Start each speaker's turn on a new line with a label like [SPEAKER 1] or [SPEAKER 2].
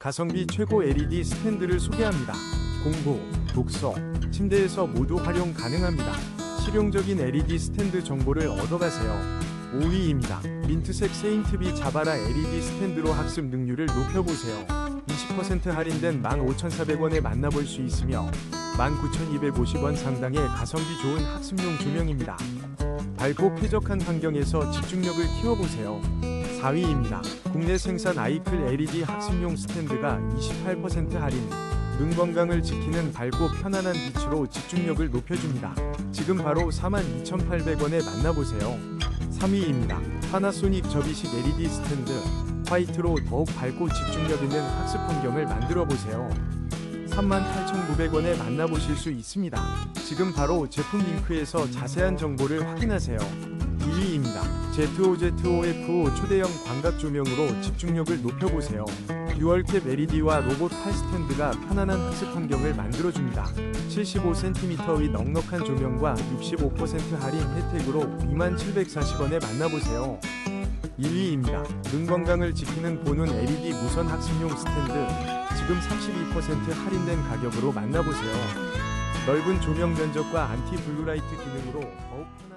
[SPEAKER 1] 가성비 최고 LED 스탠드를 소개합니다. 공부, 독서, 침대에서 모두 활용 가능합니다. 실용적인 LED 스탠드 정보를 얻어가세요. 5위입니다. 민트색 세인트비 자바라 LED 스탠드로 학습 능률을 높여보세요. 20% 할인된 15,400원에 만나볼 수 있으며 19,250원 상당의 가성비 좋은 학습용 조명입니다. 밝고 쾌적한 환경에서 집중력을 키워보세요. 4위입니다. 국내 생산 아이클 LED 학습용 스탠드가 28% 할인. 눈 건강을 지키는 밝고 편안한 빛으로 집중력을 높여줍니다. 지금 바로 42,800원에 만나보세요. 3위입니다. 파나소닉 접이식 LED 스탠드. 화이트로 더욱 밝고 집중력 있는 학습 환경을 만들어 보세요. 38,900원에 만나보실 수 있습니다. 지금 바로 제품 링크에서 자세한 정보를 확인하세요. 2위입니다. Z5Z5F5 초대형 광각 조명으로 집중력을 높여보세요. 듀얼캡 LED와 로봇 팔 스탠드가 편안한 학습 환경을 만들어줍니다. 75cm의 넉넉한 조명과 65% 할인 혜택으로 2740원에 만나보세요. 1위입니다. 눈 건강을 지키는 보는 LED 무선 학습용 스탠드. 지금 32% 할인된 가격으로 만나보세요. 넓은 조명 면적과 안티 블루라이트 기능으로 더욱